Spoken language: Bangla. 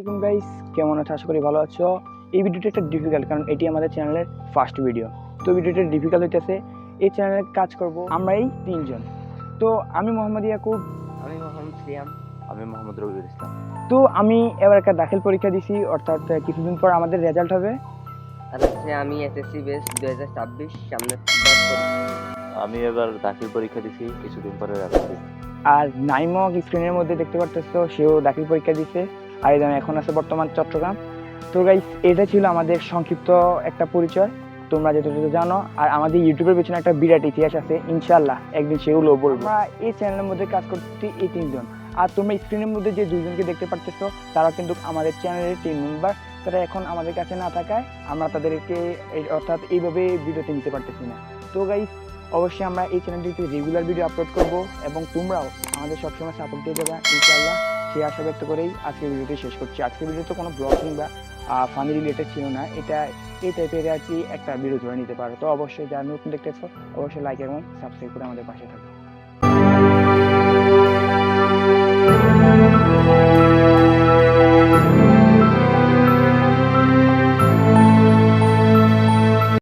আসসালামাইকুম গাইস কেমন আছো? আশা করি ভালো আছো। এই ভিডিওটা একটা ডিফিকাল্ট কারণ এটি আমাদের চ্যানেলের ফার্স্ট ভিডিও তো ভিডিওটা ডিফিকাল্ট হইতেছে এই চ্যানেলে কাজ করব আমরা এই তিনজন। তো আমি মোহাম্মদ ইয়াকুব। আমি মোহাম্মদ সিয়াম আমি মোহাম্মদ রবিউল ইসলাম। তো আমি এবার একটা দাখিল পরীক্ষা দিছি অর্থাৎ কিছুদিন পর আমাদের রেজাল্ট হবে। আর হচ্ছে আমি এসএসসি বেস দু হাজার ছাব্বিশ সামনে আমি এবার দাখিল পরীক্ষা দিছি কিছুদিন পরে রেজাল্ট আর নাইমক স্ক্রিনের মধ্যে দেখতে পারতেছো সেও দাখিল পরীক্ষা দিছে। আর এই এখন আছে বর্তমান চট্টগ্রাম। তো গাইস এটা ছিল আমাদের সংক্ষিপ্ত একটা পরিচয়। তোমরা যতটুকু জানো, আর আমাদের ইউটিউবের পেছনে একটা বিরাট ইতিহাস আছে ইনশাল্লাহ একদিন সেগুলো বলব আমরা এই চ্যানেলের মধ্যে কাজ করতে এই তিনজন। আর তোমরা স্ক্রিনের মধ্যে যে দুজনকে দেখতে পারতেছো তারা কিন্তু আমাদের চ্যানেলের টিম মেম্বার তারা এখন আমাদের কাছে না থাকায় আমরা তাদেরকে অর্থাৎ এইভাবে ভিডিওতে নিতে পারতেছি না। তো গাইস অবশ্যই আমরা এই চ্যানেলটিতে রেগুলার ভিডিও আপলোড করব এবং তোমরাও আমাদের সবসময় সাপোর্ট দিয়ে দেবে, ইনশাআল্লাহ। সেই আশা ব্যক্ত করেই আজকের ভিডিওটি শেষ করছি। আজকের ভিডিওতে কোনো ব্লগ কিংবা ফানি রিলেটেড ছিল না, এটা, এই টাইপের আর কি একটা ভিডিও ধরে নিতে পারো। তো অবশ্যই যারা নতুন দেখতেছো, অবশ্যই লাইক এবং সাবস্ক্রাইব করে আমাদের পাশে থাকো।